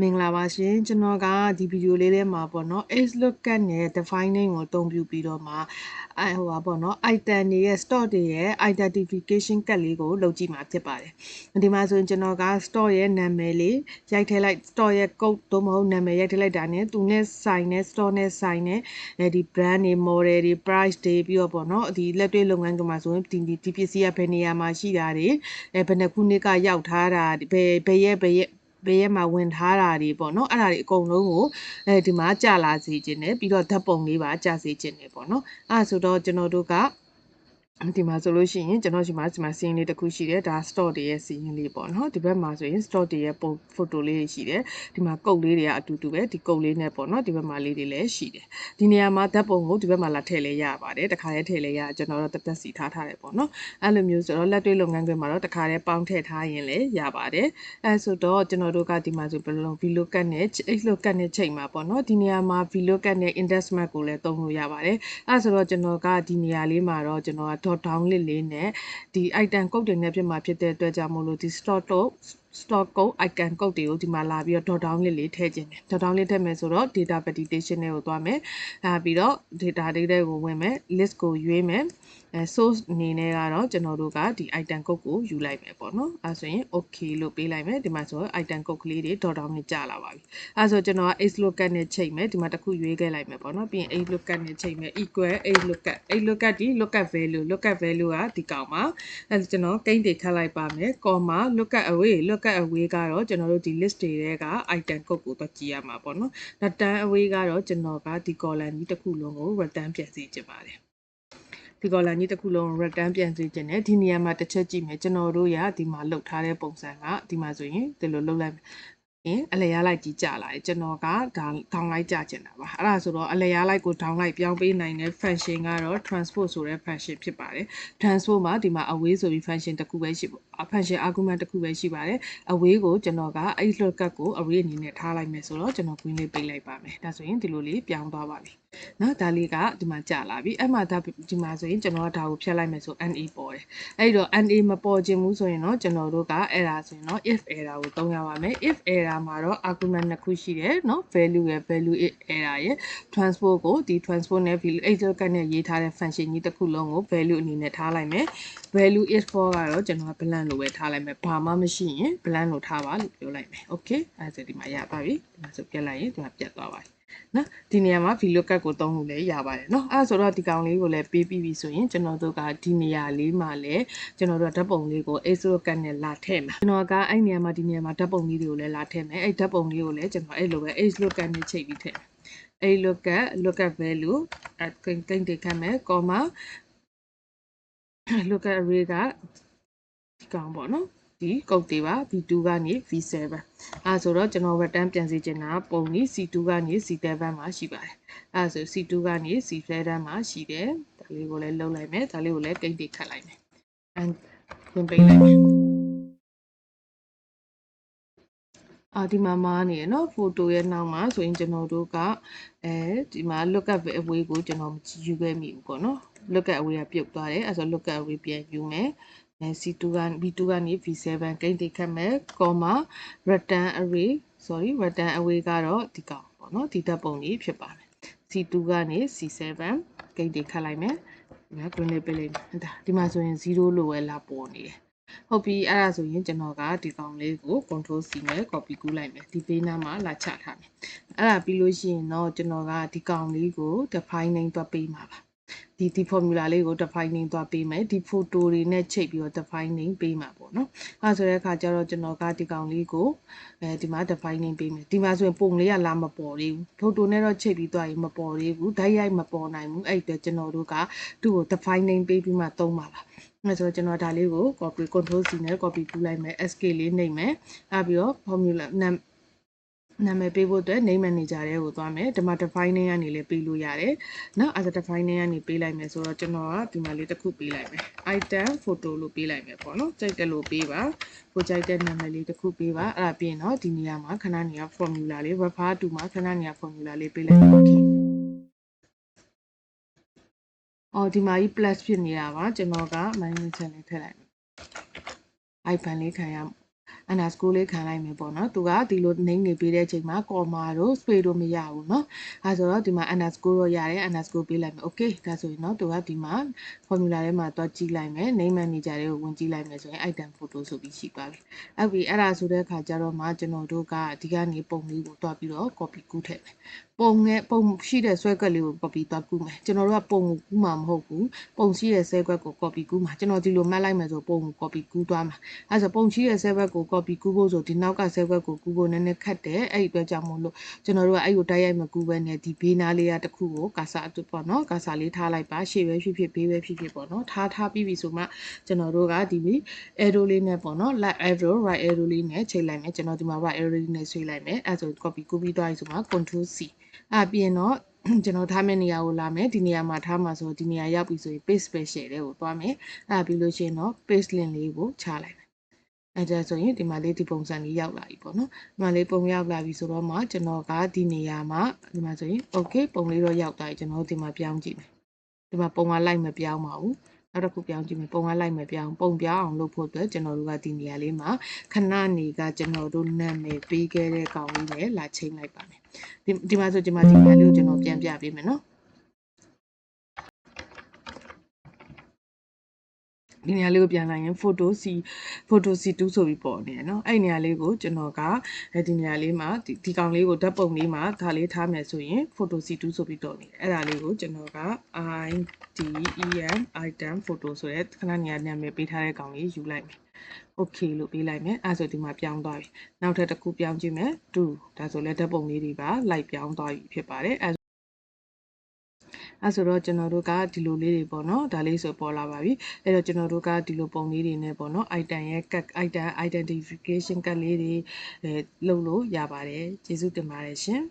မင်္ဂလာပါရှင်ကျွန်တော်ကဒီဗီဒီယိုလေးထဲမှာပေါ့နော် age lookup နဲ့ define name ကိုအသုံးပြုပြီးတော့မှအဲဟိုပါပေါ့နော် item တွေရဲ့ stock တွေရဲ့ identification ကတ်လေးကိုလုပ်ကြည့်မှာဖြစ်ပါတယ်ဒီမှာဆိုရင်ကျွန်တော်က stock ရဲ့နာမည်လေးရိုက်ထည့်လိုက် stock ရဲ့ code သို့မဟုတ်နာမည်ရိုက်ထည့်လိုက်တာနဲ့သူနဲ့ဆိုင်နဲ့ stock နဲ့ဆိုင်နဲ့အဲဒီ brand တွေ model တွေ price တွေပြီးတော့ပေါ့နော်ဒီလက်တွေ့လုပ်ငန်းကမှာဆိုရင်ဒီဒီပစ္စည်းကဘယ်နေရာမှာရှိတာတွေအဲဘယ်နှစ်ခုနှစ်ကရောက်ထားတာဘယ်ဘယ်ရဲ့ဘယ်ရဲ့ ဘေးရဲမှာဝင်ထားတာတွေပေါ့နော်အဲ့ဒါတွေအကုန်လုံးကိုအဲဒီမှာကြာလာစေခြင်းနဲ့ပြီးတော့ဓာတ်ပုံလေးပါကြာစေခြင်းနဲ့ပေါ့နော်အဲ့ဆိုတော့ကျွန်တော်တို့က ဒီမှာဆိုလို့ရှိရင်ကျွန်တော်ဒီမှာဒီမှာစီးရင်လေးတစ်ခုရှိတယ်ဒါ store တွေရဲ့စီးရင်လေးပေါ့နော်ဒီဘက်မှာဆိုရင် store တွေရဲ့ပုံ photo လေးတွေရှိတယ်ဒီမှာကုတ်လေးတွေကအတူတူပဲဒီကုတ်လေးနဲ့ပေါ့နော်ဒီဘက်မှာလေးတွေလည်းရှိတယ်ဒီနေရာမှာဓာတ်ပုံကိုဒီဘက်မှာလာထည့်လဲရပါတယ်တခါလေးထည့်လဲရကျွန်တော်တို့တက်တက်စီထားထားတယ်ပေါ့နော်အဲ့လိုမျိုးဆိုတော့လက်တွေ့လုပ်ငန်းခွင်မှာတော့တခါလေးပေါင်းထည့်ထားရင်လည်းရပါတယ်အဲဆိုတော့ကျွန်တော်တို့ကဒီမှာဆိုဘယ်လို VLOOKUP နဲ့ XLOOKUP နဲ့ချိန်မှာပေါ့နော်ဒီနေရာမှာ VLOOKUP နဲ့ index map ကိုလည်းသုံးလို့ရပါတယ်အဲဆိုတော့ကျွန်တော်ကဒီနေရာလေးမှာတော့ကျွန်တော်က dot down လေးလေးနဲ့ဒီ item code တွေနဲ့ပြမှာဖြစ်တဲ့အတွက်ကြောင့်မို့လို့ဒီ stock တော့ stock code icon code တွေကိုဒီမှာလာပြီးတော့ dot down လေးလေးထည့်ခြင်းတယ် dot down လေးထည့်မယ်ဆိုတော့ data validation တွေကိုသွားမယ်အဲပြီးတော့ data လေးတွေကိုဝင်မယ် list ကိုရွေးမယ်အဲ source အနေနဲ့ကတော့ကျွန်တော်တို့ကဒီ item code ကိုယူလိုက်မယ်ပေါ့နော်အဲဆိုရင် okay လို့ပေးလိုက်မယ်ဒီမှာဆိုတော့ item code ကလေးတွေ dot down နဲ့ကြာလာပါပြီအဲဆိုကျွန်တော်က h lookup နဲ့ချိန်မယ်ဒီမှာတစ်ခုရွေးခဲ့လိုက်မယ်ပေါ့နော်ပြီးရင် h lookup နဲ့ချိန်မယ် equal h lookup h lookup ဒီ lookup value lookup value ကဒီကောင်ပါအဲကျွန်တော်ကိန်းတွေခတ်လိုက်ပါမယ် comma lookup away lookup away ကတော့ကျွန်တော်တို့ဒီ list တွေထဲက item code ကိုတော့ကြည့်ရမှာပေါ့နော် return away ကတော့ကျွန်တော်ကဒီ column ကြီးတစ်ခုလုံးကို return ပြန်စီချင်ပါတယ်ဒီ column ကြီးတစ်ခုလုံး return ပြန်စီခြင်းနဲ့ဒီနေရာမှာတစ်ချက်ကြည့်မယ်ကျွန်တော်တို့ရဒီမှာလုတ်ထားတဲ့ပုံစံကဒီမှာဆိုရင်ဒီလိုလုတ်လိုက် ရင်အလျားလိုက်ကြီးကြာလာတယ်ကျွန်တော်ကဒါထောင်းလိုက်ကြာကျင်တာပါအဲ့ဒါဆိုတော့အလျားလိုက်ကိုထောင်းလိုက်ပြောင်းပေးနိုင်တဲ့ function ကတော့ transport ဆိုတဲ့ function ဖြစ်ပါတယ် transport မှာဒီမှာ away ဆိုပြီး function တစ်ခုပဲရှိပေါ့ function argument တစ်ခုပဲရှိပါတယ် away ကိုကျွန်တော်ကအဲ့ lookup ကို array အနေနဲ့ထားလိုက်မယ်ဆိုတော့ကျွန်တော် queen လေးပိတ်လိုက်ပါမယ်ဒါဆိုရင်ဒီလိုလေးပြောင်းသွားပါပြီ နော်ဒါလေးကဒီမှာကြာလာပြီအဲ့မှာဒါဒီမှာဆိုရင်ကျွန်တော်ကဒါကိုဖြတ်လိုက်မယ်ဆို NA ပေါ်တယ်အဲ့တော့ NA မပေါ်ခြင်းဘူးဆိုရင်တော့ကျွန်တော်တို့ကအဲ့ဒါဆိုရင်တော့ if error ကိုသုံးရပါမယ် if error မှာတော့ argument နှစ်ခုရှိတယ်နော် value ရယ် value error ရယ် transport ကိုဒီ transport နဲ့ value excel ကနဲ့ရေးထားတဲ့ function ကြီးတစ်ခုလုံးကို value အနေနဲ့ထားလိုက်မယ် value is for ကတော့ကျွန်တော်က blank လို့ပဲထားလိုက်မယ်ဘာမှမရှိရင် blank လို့ထားပါလို့ပြောလိုက်မယ် okay အဲ့ဒါဆိုဒီမှာရပါပြီဒီမှာဆိုပြတ်လိုက်ရင်ဒီမှာပြတ်သွားပါပြီ နော်ဒီနေရာမှာ VLOOKUP ကိုသုံးလို့လည်းရပါတယ်နော်အဲဆိုတော့ဒီကောင်လေးကိုလည်းပေးပြီးပြီဆိုရင်ကျွန်တော်တို့ကဒီနေရာလေးမှာလည်းကျွန်တော်တို့ကဓာတ်ပုံလေးကို VLOOKUP နဲ့လာထည့်မှာကျွန်တော်ကအဲ့နေရာမှာဒီနေရာမှာဓာတ်ပုံလေးတွေကိုလည်းလာထည့်မယ်အဲ့ဓာတ်ပုံလေးကိုလည်းကျွန်တော်အဲ့လိုပဲ VLOOKUP နဲ့ချိန်ပြီးထည့်အဲ့ lookup lookup value အကိန်းကိန်းတွေခတ်မယ် comma lookup array ကဒီကောင်ပေါ့နော် ဒီကုတ်တွေပါ V2 ကနေ V7 အဲဆိုတော့ကျွန်တော် return ပြန်စီချင်တာပုံကြီး C2 ကနေ C7 မှာရှိပါတယ်အဲဆို C2 ကနေ C7 မှာရှိတယ်ဒါလေးကိုလည်းလုံးလိုက်မယ်ဒါလေးကိုလည်းကိန်းတွေခတ်လိုက်မယ်အဲဝင်ပိတ်လိုက်မယ်အာဒီမှာမားနေရနော်ဖိုတိုရဲ့နောက်မှာဆိုရင်ကျွန်တော်တို့ကအဲဒီမှာ lookup away ကိုကျွန်တော်မကြည့်ယူခဲ့မိဘူးပေါ့နော် lookup away ကပြုတ်သွားတယ်အဲဆို lookup away ပြန်ယူမယ်အဲ C2 က B2 ကနေ V7 ကိန်းတိတ်ခတ်မယ် comma return array sorry return away ကတော့ဒီကောင်ပေါ့နော်ဒီဓာတ်ပုံကြီးဖြစ်ပါတယ် C2 ကနေ C7 ကိန်းတိတ်ခတ်လိုက်မယ်ဒီမှာ green လေးပေးလိုက်မယ်ဒါဒီမှာဆိုရင်0လို့ပဲလာပေါ်နေတယ်ဟုတ်ပြီအဲ့ဒါဆိုရင်ကျွန်တော်ကဒီကောင်လေးကို control C နဲ့ copy ကူးလိုက်မယ်ဒီပေးနားမှာလာချထားမယ်အဲ့ဒါပြီးလို့ရှိရင်တော့ကျွန်တော်ကဒီကောင်လေးကို define name တွက်ပေးမှာပါ ဒီဒီ formula လေးကို define name သွားပေးမယ်ဒီ photo တွေနဲ့ချိန်ပြီးတော့ define name ပေးမှာပေါ့နော်အဲဆိုတဲ့အခါကျတော့ကျွန်တော်ကဒီကောင်လေးကိုအဲဒီမှာ define name ပေးမယ်ဒီမှာဆိုရင်ပုံလေးကလာမပေါ်သေးဘူး photo နဲ့တော့ချိန်ပြီးသွားရင်မပေါ်သေးဘူးဓာတ်ရိုက်မပေါ်နိုင်ဘူးအဲ့အတွက်ကျွန်တော်တို့ကသူ့ကို define name ပေးပြီးမှသုံးပါပါအဲဆိုတော့ကျွန်တော်ဒါလေးကို copy control C နဲ့ copy ပူလိုက်မယ် SK လေးနှိပ်မယ်အဲပြီးတော့ formula နာမည်ပေးဖို့အတွက် name manager တဲကိုသွားမယ်ဒီမှာ define name ကနေလည်းပေးလို့ရတယ်နော်အဲ့ဒါ define name ကနေပေးလိုက်မယ်ဆိုတော့ကျွန်တော်ကဒီမှာလေးတစ်ခုပေးလိုက်မယ် item photo လို့ပေးလိုက်မယ်ပေါ့နော်ကြိုက်တယ်လို့ပေးပါကိုကြိုက်တဲ့နာမည်လေးတစ်ခုပေးပါအဲ့ဒါပြီးရင်တော့ဒီနေရာမှာခဏနေရာ formula လေး refer to မှာခဏနေရာ formula လေးပေးလိုက်ပါ okay အော်ဒီမှာကြီး plus ဖြစ်နေတာပါကျွန်တော်က minus နဲ့ထည့်လိုက်မယ် icon လေးခံရ underscore လေးခံလိုက်မယ်ပေါ့နော်သူကဒီလို name နေပေးတဲ့အချိန်မှာ comma တို့ space တို့မရဘူးเนาะအဲဆိုတော့ဒီမှာ underscore တော့ရတယ် underscore ပေးလိုက်မယ် okay ဒါဆိုရင်เนาะသူကဒီမှာ formula ထဲမှာတွားကြည့်လိုက်မယ် name manager တွေကိုဝင်ကြည့်လိုက်မယ်ဆိုရင် item photo ဆိုပြီးရှိပါပြီအဲ့ပြီအဲ့ဒါဆိုတဲ့အခါကျတော့မှကျွန်တော်တို့ကဒီကနေပုံလေးကိုတွားပြီးတော့ copy ကူးထည့်မယ်ပုံနဲ့ပုံရှိတဲ့ဆွဲကွက်လေးကို copy တွားကူးမယ်ကျွန်တော်တို့ကပုံကိုကူးမှာမဟုတ်ဘူးပုံရှိတဲ့ဆွဲကွက်ကို copy ကူးမှာကျွန်တော်ဒီလိုမှတ်လိုက်မယ်ဆိုပုံကို copy ကူးသွားမှာအဲဆိုပုံရှိတဲ့ဆွဲကွက်ကို ု copy ကူးဖို့ဆိုဒီနောက်ကဆွဲကွက်ကိုကူးဖို့နည်းနည်းခက်တယ်အဲ့ဒီအတွက်ကြောင့်မို့လို့ကျွန်တော်တို့ကအဲ့ကိုတိုက်ရိုက်မကူးဘဲနဲ့ဒီဘေးနားလေးကတစ်ခုကိုကာစာအတွက်ပေါ့နော်ကာစာလေးထားလိုက်ပါရှေ့ပဲဖြစ်ဖြစ်ဘေးပဲဖြစ်ဖြစ်ပေါ့နော်ထားထားပြီးပြီဆိုမှကျွန်တော်တို့ကဒီ arrow လေးနဲ့ပေါ့နော် left arrow right arrow လေးနဲ့ချိန်လိုက်မယ်ကျွန်တော်ဒီမှာ right arrow လေးနဲ့ဆွဲလိုက်မယ်အဲဆို copy ကူးပြီးသွားပြီဆိုမှ control c အပြင်တော့ကျွန်တော်ထားမယ့်နေရာကိုလာမယ်ဒီနေရာမှာထားမှာဆိုဒီနေရာရောက်ပြီဆိုရင် paste special တဲ့ကိုသွားမယ်အဲပြီးလို့ရှိရင်တော့ paste link လေးကိုချလိုက်မယ် အဲဒါဆိုရင်ဒီမှာလေးဒီပုံစံလေးရောက်လာပြီပေါ့နော်ဒီမှာလေးပုံရောက်လာပြီဆိုတော့မှကျွန်တော်ကဒီနေရာမှာဒီမှာဆိုရင် okay ပုံလေးတော့ရောက်သွားပြီကျွန်တော်ဒီမှာပြောင်းကြည့်မယ်ဒီမှာပုံကလိုက်မပြောင်းပါဘူးနောက်တစ်ခုပြောင်းကြည့်မယ်ပုံကလိုက်မပြောင်းပုံပြောင်းအောင်လုပ်ဖို့အတွက်ကျွန်တော်တို့ကဒီနေရာလေးမှာခဏနေကကျွန်တော်တို့နာမည်ပေးခဲ့တဲ့ကောင်လေးနဲ့လာချိန်လိုက်ပါမယ်ဒီဒီမှာဆိုဒီမှာဒီနေရာလေးကိုကျွန်တော်ပြန်ပြပေးမယ်နော် ဒီနေရာလေးကိုပြန်လိုက်ရင် photo C photo C2 ဆိုပြီးပေါ်နေရနော်အဲ့နေရာလေးကိုကျွန်တော်ကဒီနေရာလေးမှာဒီဒီကောင်လေးကိုဓာတ်ပုံလေးမှာဒါလေးထားမယ်ဆိုရင် photo C2 ဆိုပြီးတော့နေတယ်အဲ့ဒါလေးကိုကျွန်တော်က i d e n item photo ဆိုတဲ့ခဏနေရာနာမည်ပေးထားတဲ့ကောင်လေးယူလိုက်မယ် okay လို့ပေးလိုက်မယ်အဲဆိုဒီမှာပြောင်းသွားပြီနောက်ထပ်တစ်ခုပြောင်းကြည့်မယ်2ဒါဆိုလဲဓာတ်ပုံလေးတွေပါလိုက်ပြောင်းသွားပြီဖြစ်ပါတယ်အဲ အဲဆိုတော့ကျွန်တော်တို့ကဒီလိုလေးတွေပေါ့နော်ဒါလေးဆိုပေါ်လာပါပြီအဲ့တော့ကျွန်တော်တို့ကဒီလိုပုံလေးတွေနဲ့ပေါ့နော် item ရဲ့ cut item identification ကတ်လေးတွေအဲလုပ်လို့ရပါတယ်ကျေးဇူးတင်ပါတယ်ရှင်